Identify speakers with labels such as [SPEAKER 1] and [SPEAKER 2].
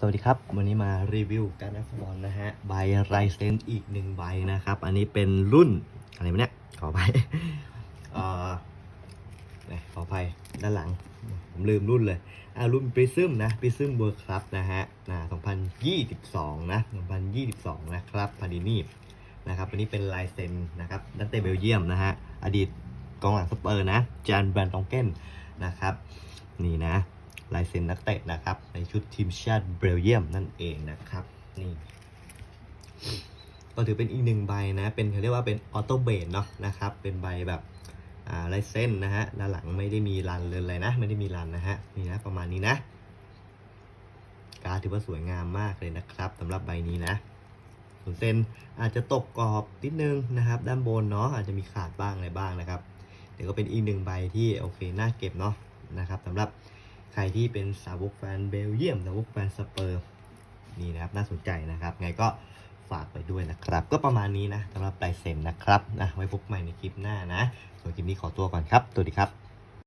[SPEAKER 1] สวัสดีครับ วันนี้มารีวิวการนักฟุตบอลนะฮะใบไรเซนอีกหนึ่งใบนะครับ อันนี้เป็นรุ่น อะไรเนี่ย ขอไปเอ่อขออภัยด้านหลัง ผมลืมรุ่นเลยอ่ารุ่นปริซึมนะปริซึมเวิร์ครับนะฮะนะ2022 นะ2022 นะครับพาดินี่นะครับอันนี้เป็นลายเซ็นนะครับนักเตะเบลเยียมนะฮะอดีตกองหลังสเปอร์นะจานแบรนตองเกนนะครับ นี่นะ ลายเซ็นนักเตะนะครับ ในชุดทีมชาติเบลเยียมนั่นเองนะครับนี่ก็ถือเป็นอีกหนึ่งใบนะเป็นเขาเรียกว่าเป็นออโต้เบนเนาะนะครับเป็นใบแบบอ่าลายเส้นนะฮะด้านหลังไม่ได้มีรันเลยเลยนะ ไม่ได้มีรันนะฮะนี่นะประมาณนี้นะ การถือว่าสวยงามมากเลยนะครับสำหรับใบนี้นะส่วนเส้นอาจจะตกกรอบนิดนึงนะครับ ด้านบนเนาะอาจจะมีขาดบ้างอะไรบ้างนะครับเดี๋ยวก็เป็นอีกหนึ่งใบที่โอเคน่าเก็บเนาะนะครับสำหรับ ใครที่เป็นสาวกแฟนเบลเยียมสาวกแฟนสเปอร์นี่นะครับน่าสนใจนะครับ ไงก็ฝากไปด้วยนะครับ ก็ประมาณนี้นะสำหรับลายเซ็นนะครับนะไว้พบใหม่ในคลิปหน้านะส่วนคลิปนี้ขอตัวก่อนครับสวัสดีครับ